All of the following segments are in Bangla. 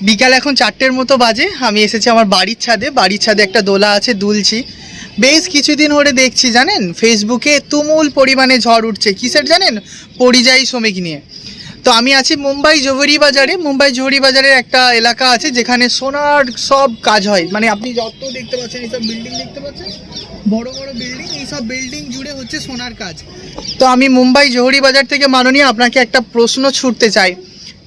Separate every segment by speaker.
Speaker 1: বিকাল এখন চারটের মতো বাজে। আমি এসেছি আমার বাড়ির ছাদে। বাড়ির ছাদে একটা দোলা আছে, দুলছি। বেশ কিছুদিন ধরে দেখছি, জানেন? ফেসবুকে তুমুল পরিমাণে ঝড় উঠছে। কিসের জানেন? পরিযায়ী শ্রমিক নিয়ে। তো আমি আছি মুম্বাই জহুরি বাজারে। মুম্বাই জহুরি বাজারের একটা এলাকা আছে যেখানে সোনার সব কাজ হয়। মানে আপনি যত দেখতে পাচ্ছেন এইসব বিল্ডিং দেখতে পাচ্ছেন, বড় বড় বিল্ডিং এইসব বিল্ডিং জুড়ে হচ্ছে সোনার কাজ। তো আমি মুম্বাই জহুরি বাজার থেকে মাননীয় আপনাকে একটা প্রশ্ন ছুটতে চাই।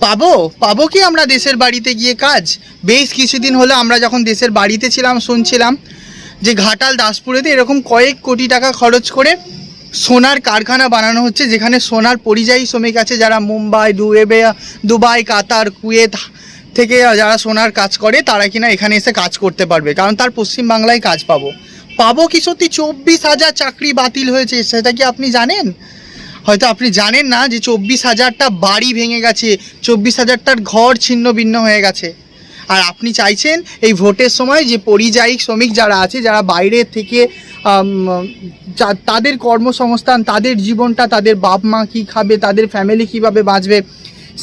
Speaker 1: পাবো? পাবো কি আমরা দেশের বাড়িতে গিয়ে কাজ? বেশ কিছুদিন হলো আমরা যখন দেশের বাড়িতে ছিলাম, শুনছিলাম যে ঘাটাল, দাসপুরেতে এরকম কয়েক কোটি টাকা খরচ করে সোনার কারখানা বানানো হচ্ছে, যেখানে সোনার পরিযায়ী শ্রমিক আছে যারা মুম্বাই দুয়েবে দুবাই, কাতার, কুয়েত থেকে যারা সোনার কাজ করে, তারা কিনা এখানে এসে কাজ করতে পারবে। কারণ তার পশ্চিমবাংলায় কাজ পাবো। পাবো কি সত্যি? চব্বিশ হাজার চাকরি বাতিল হয়েছে, সেটা কি আপনি জানেন? হয়তো আপনি জানেন না যে চব্বিশ হাজারটা বাড়ি ভেঙে গেছে, চব্বিশ হাজারটার ঘর ছিন্ন ভিন্ন হয়ে গেছে। আর আপনি চাইছেন এই ভোটের সময় যে পরিযায়ী শ্রমিক যারা আছে, যারা বাইরে থেকে তাদের কর্মসংস্থান, তাদের জীবনটা, তাদের বাপ মা কী খাবে, তাদের ফ্যামিলি কীভাবে বাঁচবে,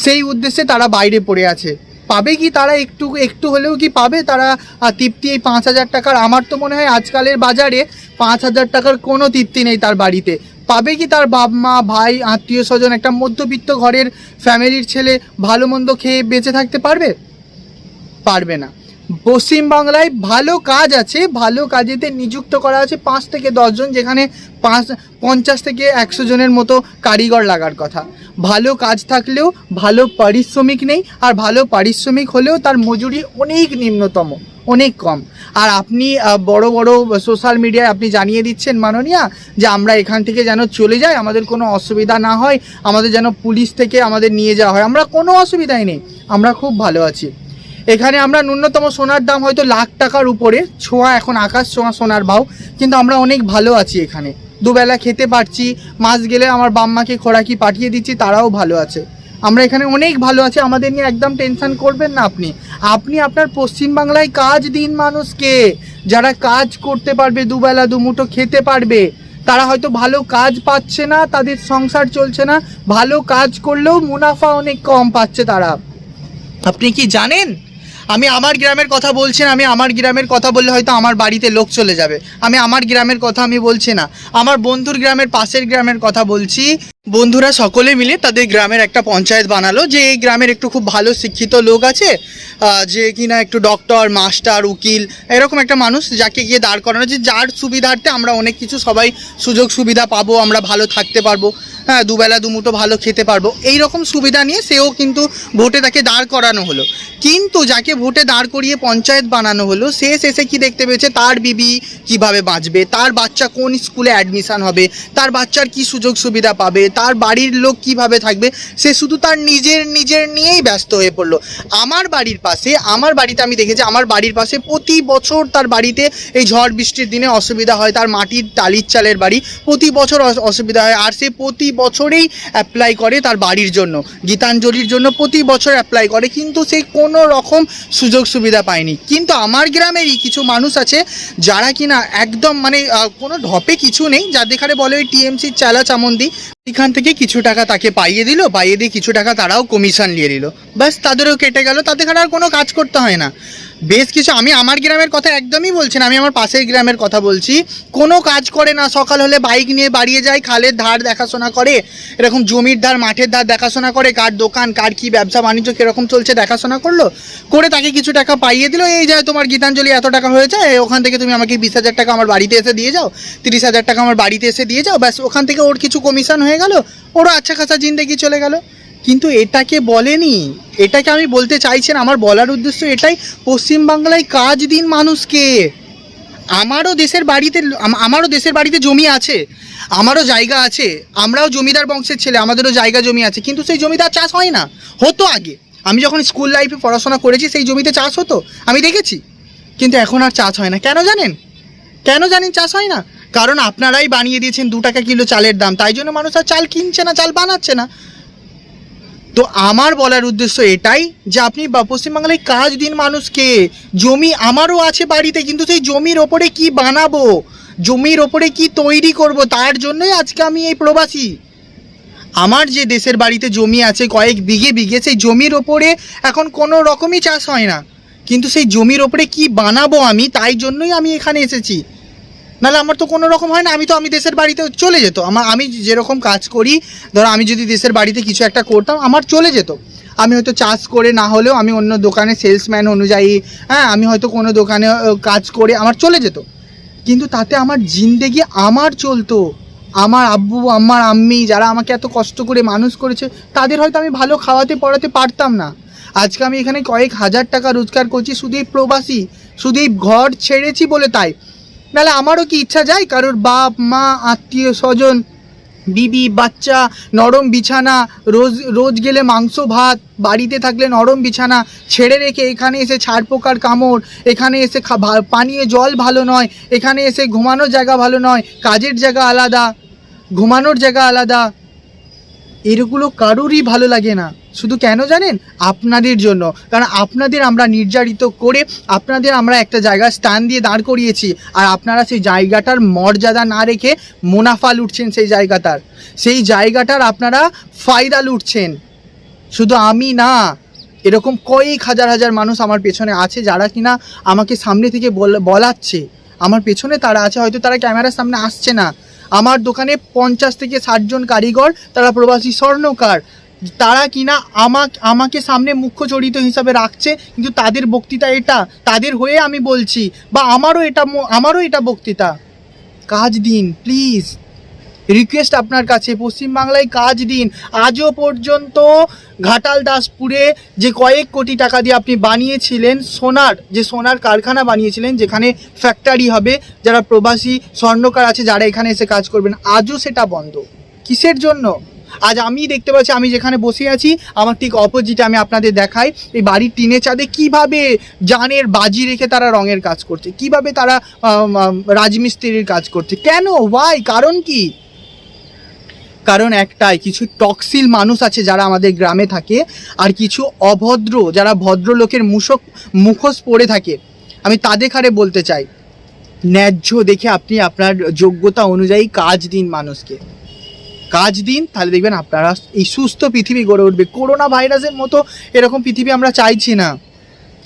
Speaker 1: সেই উদ্দেশ্যে তারা বাইরে পড়ে আছে। পাবে কি তারা একটু একটু হলেও কি পাবে? তারা তৃপ্তি এই পাঁচ হাজার টাকার, আমার তো মনে হয় আজকালের বাজারে পাঁচ হাজার টাকার কোনো তৃপ্তি নেই তার বাড়িতে। পাবে কি তার বাপ, মা, ভাই, আত্মীয় স্বজন? একটা মধ্যবিত্ত ঘরের ফ্যামিলির ছেলে ভালো মন্দ খেয়ে বেঁচে থাকতে পারবে? পারবে না। পশ্চিমবাংলায় ভালো কাজ আছে, ভালো কাজেতে নিযুক্ত করা আছে পাঁচ থেকে দশজন যেখানে পাঁচ, পঞ্চাশ থেকে একশো জনের মতো কারিগর লাগার কথা। ভালো কাজ থাকলেও ভালো পারিশ্রমিক নেই আর ভালো পারিশ্রমিক হলেও তার মজুরি অনেক নিম্নতম, অনেক কম। আর আপনি বড় বড় সোশ্যাল মিডিয়ায় আপনি জানিয়ে দিচ্ছেন মাননীয়া যে আমরা এখান থেকে যেন চলে যাই, আমাদের কোনো অসুবিধা না হয়, আমাদের যেন পুলিশ থেকে আমাদের নিয়ে যাওয়া হয়। আমরা কোনো অসুবিধাই নেই, আমরা খুব ভালো আছি। এখানে আমরা ন্যূনতম সোনার দাম হয়তো লাখ টাকার উপরে, ছোঁয়া এখন আকাশ ছোঁয়া সোনার ভাও কিন্তু আমরা অনেক ভালো আছি এখানে। দুবেলা খেতে পারছি মাস গেলে আমার বাম্মাকে খোরাকি পাঠিয়ে দিচ্ছি, তারাও ভালো আছে। আমরা এখানে অনেক ভালো আছি, আমাদের নিয়ে একদম টেনশন করবেন না আপনি। আপনি আপনার পশ্চিমবাংলায় কাজ দিন মানুষকে। যারা কাজ করতে পারবে, দুবেলা দুমুঠো খেতে পারবে, তারা হয়তো ভালো কাজ পাচ্ছে না, তাদের সংসার চলছে না, ভালো কাজ করলেও মুনাফা অনেক কম পাচ্ছে তারা। আপনি কি জানেন? আমি আমার গ্রামের কথা বলছি না, আমি আমার গ্রামের কথা বললে হয়তো আমার বাড়িতে লোক চলে যাবে। আমি আমার গ্রামের কথা আমি বলছি না। আমার বন্ধুর গ্রামের পাশের গ্রামের কথা বলছি। বন্ধুরা সকলে মিলে তাদের গ্রামের একটা পঞ্চায়েত বানালো, যে এই গ্রামের একটু খুব ভালো শিক্ষিত লোক আছে যে কিনা একটু ডক্টর মাস্টার উকিল, এরকম একটা মানুষ যাকে গিয়ে দাঁড় করানো যে যার সুবিধার্থে আমরা অনেক কিছু সবাই সুযোগ সুবিধা পাবো, আমরা ভালো থাকতে পারব। হ্যাঁ দুবেলা দুমুটো ভালো খেতে পারব। এই রকম সুবিধা নিয়ে সেও কিন্তু ভোটে তাকে দাঁড় করানো হলো। কিন্তু যাকে ভোটে দাঁড় করিয়ে পঞ্চায়েত বানানো হলো, সে শেষে কি দেখতে পেয়েছে? তার বিবি কীভাবে বাঁচবে? তার বাচ্চা কোন স্কুলে অ্যাডমিশান হবে? তার বাচ্চার কি সুযোগ সুবিধা পাবে? তার বাড়ির লোক কীভাবে থাকবে? সে শুধু তার নিজের নিজের নিয়েই ব্যস্ত হয়ে পড়ল। আমার বাড়ির পাশে, আমার বাড়িতে আমি দেখেছি, আমার বাড়ির পাশে প্রতি বছর তার বাড়িতে এই ঝড় বৃষ্টির দিনে অসুবিধা হয়। তার মাটির টালির চালের বাড়ি প্রতি বছর অসুবিধা হয়। আর সে প্রতি বছরেই অ্যাপ্লাই করে তার বাড়ির জন্য, গীতাঞ্জলির জন্য প্রতি বছর অ্যাপ্লাই করে, কিন্তু সে কোনো রকম সুযোগ সুবিধা পায়নি। কিন্তু আমার গ্রামেরই কিছু মানুষ আছে যারা কিনা একদম মানে কোনো ঢপে কিছু নেই যাদের এখানে বলে ওই টিএমসির চালা চামন্দি, এখান থেকে কিছু টাকা তাকে পাইয়ে দিল, পাইয়ে দিয়ে কিছু টাকা তারাও কমিশন নিয়ে নিল। ব্যাস, তাদেরও কেটে গেল, তাদের আর কোনো কাজ করতে হয় না। বেশ কিছু, আমি আমার গ্রামের কথা একদমই বলছি না, আমি আমার পাশের গ্রামের কথা বলছি। কোনো কাজ করে না, সকাল হলে বাইক নিয়ে বাড়িয়ে যায়, খালের ধার দেখাশোনা করে, এরকম জমির ধার, মাঠের ধার দেখাশোনা করে, কার দোকান, কার কি ব্যবসা, বাণিজ্য কীরকম চলছে দেখাশোনা করল, করে তাকে কিছু টাকা পাইয়ে দিল, এই যায় তোমার গীতাঞ্জলি এত টাকা হয়েছে ওখান থেকে তুমি আমাকে বিশ হাজার টাকা আমার বাড়িতে এসে দিয়ে যাও, তিরিশ হাজার টাকা আমার বাড়িতে এসে দিয়ে যাও, ব্যাস, ওখান থেকে ওর কিছু কমিশন হয়ে গেল, ওরও আচ্ছা খাসা জিন্দেগি চলে গেল। কিন্তু এটাকে বলেনি। এটাকে আমি বলতে চাইছি না, আমার বলার উদ্দেশ্য এটাই, পশ্চিমবাংলায় কাজ দিন মানুষকে। আমারও দেশের বাড়িতে আমারও দেশের বাড়িতে জমি আছে, আমারও জায়গা আছে, আমরাও জমিদার বংশের ছেলে, আমাদেরও জায়গা জমি আছে, কিন্তু সেই জমিদার চাষ হয় না। হতো আগে। আমি যখন স্কুল লাইফে পড়াশোনা করেছি, সেই জমিতে চাষ হতো, আমি দেখেছি। কিন্তু এখন আর চাষ হয় না। কেন জানেন? কেন জানেন চাষ হয় না? কারণ আপনারাই বানিয়ে দিয়েছেন দু টাকা কিলো চালের দাম, তাই জন্য মানুষ আর চাল কিনছে না, চাল বানাচ্ছে না। তো আমার বলার উদ্দেশ্য এটাই যে আপনি পশ্চিমবাংলায় কাজ দিন মানুষকে। জমি আমারও আছে বাড়িতে, কিন্তু সেই জমির ওপরে কি বানাবো? জমির ওপরে কি তৈরি করব? তার জন্যই আজকে আমি এই প্রবাসী। আমার যে দেশের বাড়িতে জমি আছে, কয়েক বিঘে বিঘে, সেই জমির ওপরে এখন কোনো রকমই চাষ হয় না। কিন্তু সেই জমির ওপরে কি বানাবো আমি, তাই জন্যই আমি এখানে এসেছি। নাহলে আমার তো কোনো রকম হয় না, আমি তো, আমি দেশের বাড়িতে চলে যেত। আমার, আমি যেরকম কাজ করি, ধরো আমি যদি দেশের বাড়িতে কিছু একটা করতাম, আমার চলে যেত। আমি হয়তো চাষ করে না হলেও আমি অন্য দোকানে সেলসম্যান অনুযায়ী হ্যাঁ আমি হয়তো কোনো দোকানে কাজ করে আমার চলে যেত। কিন্তু তাতে আমার জিন্দেগি আমার চলতো। আমার আব্বু আমার আম্মি যারা আমাকে এত কষ্ট করে মানুষ করেছে, তাদের হয়তো আমি ভালো খাওয়াতে, পড়াতে পারতাম না। আজকে আমি এখানে কয়েক হাজার টাকা রোজগার করছি শুধু এই প্রবাসী শুধু এই ঘর ছেড়েছি বলে তাই। নাহলে আমারও কি ইচ্ছা যায়? কারোর বাপ, মা, আত্মীয়, স্বজন, বিবি, বাচ্চা, নরম বিছানা, রোজ রোজ গেলে মাংস, ভাত, বাড়িতে থাকলে নরম বিছানা, ছেড়ে রেখে এখানে এসে ছাড় পোকার কামড়, এখানে এসে পানীয় জল ভালো নয়, এখানে এসে ঘুমানোর জায়গা ভালো নয়, কাজের জায়গা আলাদা, ঘুমানোর জায়গা আলাদা। এগুলো কারোরই ভালো লাগে না। শুধু কেন জানেন? আপনাদের জন্য। কারণ আপনাদের আমরা নির্যাতিত করে আপনাদের আমরা একটা জায়গায় স্থান দিয়ে দাঁড় করিয়েছি। আর আপনারা সেই জায়গাটার মর্যাদা না রেখে মুনাফা লুটছেন সেই জায়গাটার। সেই জায়গাটার আপনারা ফায়দা লুটছেন। শুধু আমি না, এরকম কয়েক হাজার হাজার মানুষ আমার পেছনে আছে যারা কিনা আমাকে সামনে থেকে বল- বলাচ্ছে। আমার পেছনে তারা আছে, হয়তো তারা ক্যামেরার সামনে আসছে না। আমার দোকানে পঞ্চাশ থেকে ষাটজন কারিগর, তারা প্রবাসী স্বর্ণকার। তারা কিনা আমা আমাকে সামনে মুখ্য জড়িত হিসাবে রাখছে, কিন্তু তাদের বক্তৃতা এটা, তাদের হয়ে আমি বলছি, বা আমারও এটা আমারও এটা বক্তৃতা। কাজ দিন প্লিজ রিকোয়েস্ট আপনার কাছে, পশ্চিমবাংলায় কাজ দিন। আজও পর্যন্ত ঘাটাল দাসপুরে যে কয়েক কোটি টাকা দিয়ে আপনি বানিয়েছিলেন সোনার, যে সোনার কারখানা বানিয়েছিলেন, যেখানে ফ্যাক্টরি হবে, যারা প্রবাসী স্বর্ণকার আছে, যারা এখানে এসে কাজ করবেন, আজও সেটা বন্ধ। কিসের জন্য? আজ আমি দেখতে পাচ্ছি, আমি যেখানে বসে আছি, আমার ঠিক অপোজিটে আমি আপনাদের দেখাই, এই বাড়ির টিনের চাঁদে কীভাবে জানের বাজি রেখে তারা রঙের কাজ করছে, কীভাবে তারা রাজমিস্ত্রির কাজ করছে। কেন? ওয়াই কারণ কি? কারণ একটাই, কিছু টক্সিল মানুষ আছে যারা আমাদের গ্রামে থাকে আর কিছু অভদ্র, যারা ভদ্রলোকের মুশক মুখোশ পড়ে থাকে। আমি তাদের খারে বলতে চাই, ন্যায্য দেখে আপনি আপনার যোগ্যতা অনুযায়ী কাজ দিন মানুষকে। কাজ দিন, তাহলে দেখবেন আপনারা এই সুস্থ পৃথিবী গড়ে উঠবে। করোনা ভাইরাসের মতো এরকম পৃথিবী আমরা চাইছি না।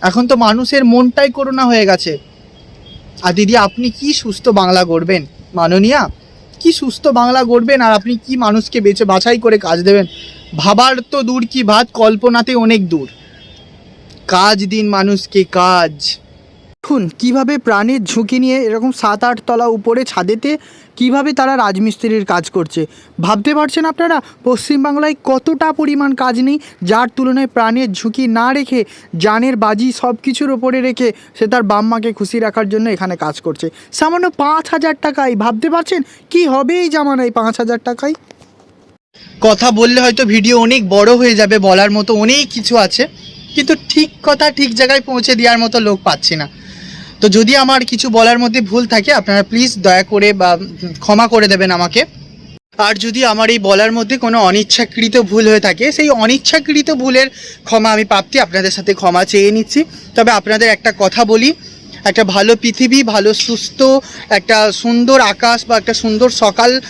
Speaker 1: এখন তো মানুষের মনটাই করোনা হয়ে গেছে। আর দিদি, আপনি কি সুস্থ বাংলা গড়বেন? মাননীয়া? কি সুস্থ বাংলা গড়বেন আর আপনি কি মানুষকে বেছে বাছাই করে কাজ দেবেন? ভাবার তো দূর কি ভাত, কল্পনাতে অনেক দূর। কাজ দিন মানুষকে, কাজ। দেখুন কীভাবে প্রাণের ঝুঁকি নিয়ে এরকম সাত আট তলা উপরে ছাদেতে কীভাবে তারা রাজমিস্ত্রির কাজ করছে। ভাবতে পারছেন আপনারা? পশ্চিমবাংলায় কতটা পরিমাণ কাজ নেই, যার তুলনায় প্রাণের ঝুঁকি না রেখে জানের বাজি সব কিছুর ওপরে রেখে সে তার বাম্মাকে খুশি রাখার জন্য এখানে কাজ করছে। সামান্য পাঁচ হাজার টাকায়, ভাবতে পারছেন? কি হবে এই জামানায় পাঁচ হাজার টাকায়? কথা বললে হয়তো ভিডিও অনেক বড় হয়ে যাবে, বলার মতো অনেক কিছু আছে, কিন্তু ঠিক কথা ঠিক জায়গায় পৌঁছে দেওয়ার মতো লোক পাচ্ছি না। তো যদি আমার কিছু বলার মধ্যে ভুল থাকে, আপনারা প্লিজ দয়া করে বা ক্ষমা করে দেবেন আমাকে। আর যদি আমার এই বলার মধ্যে কোনো অনিচ্ছাকৃত ভুল হয়ে থাকে, সেই অনিচ্ছাকৃত ভুলের ক্ষমা আমি প্রাপ্তি আপনাদের সাথে ক্ষমা চেয়ে নিচ্ছি। তবে আপনাদের একটা কথা বলি একটা ভালো পৃথিবী, ভালো, সুস্থ, একটা সুন্দর আকাশ বা একটা সুন্দর সকাল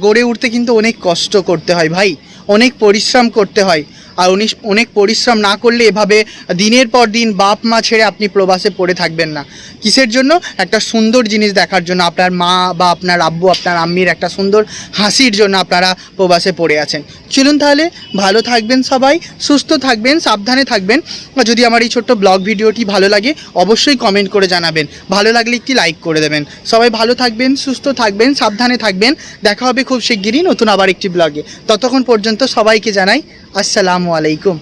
Speaker 1: গড়ে উঠতে কিন্তু অনেক কষ্ট করতে হয় ভাই। অনেক পরিশ্রম করতে হয়। আর উনি অনেক পরিশ্রম না করলে এভাবে দিনের পর দিন বাপ মা ছেড়ে আপনি প্রবাসে পড়ে থাকবেন না। কিসের জন্য? একটা সুন্দর জিনিস দেখার জন্য আপনার মা বা আপনার আব্বু, আপনার আম্মির একটা সুন্দর হাসির জন্য আপনারা প্রবাসে পড়ে আছেন। চলুন তাহলে, ভালো থাকবেন সবাই, সুস্থ থাকবেন, সাবধানে থাকবেন। যদি আমার এই ছোট্ট ব্লগ ভিডিওটি ভালো লাগে, অবশ্যই কমেন্ট করে জানাবেন। ভালো লাগলে একটি লাইক করে দেবেন। সবাই ভালো থাকবেন, সুস্থ থাকবেন, সাবধানে থাকবেন। দেখা হবে খুব শিগগিরই নতুন আবার একটি ব্লগে ততক্ষণ পর্যন্ত সবাইকে জানাই, আসসালামু আলাইকুম।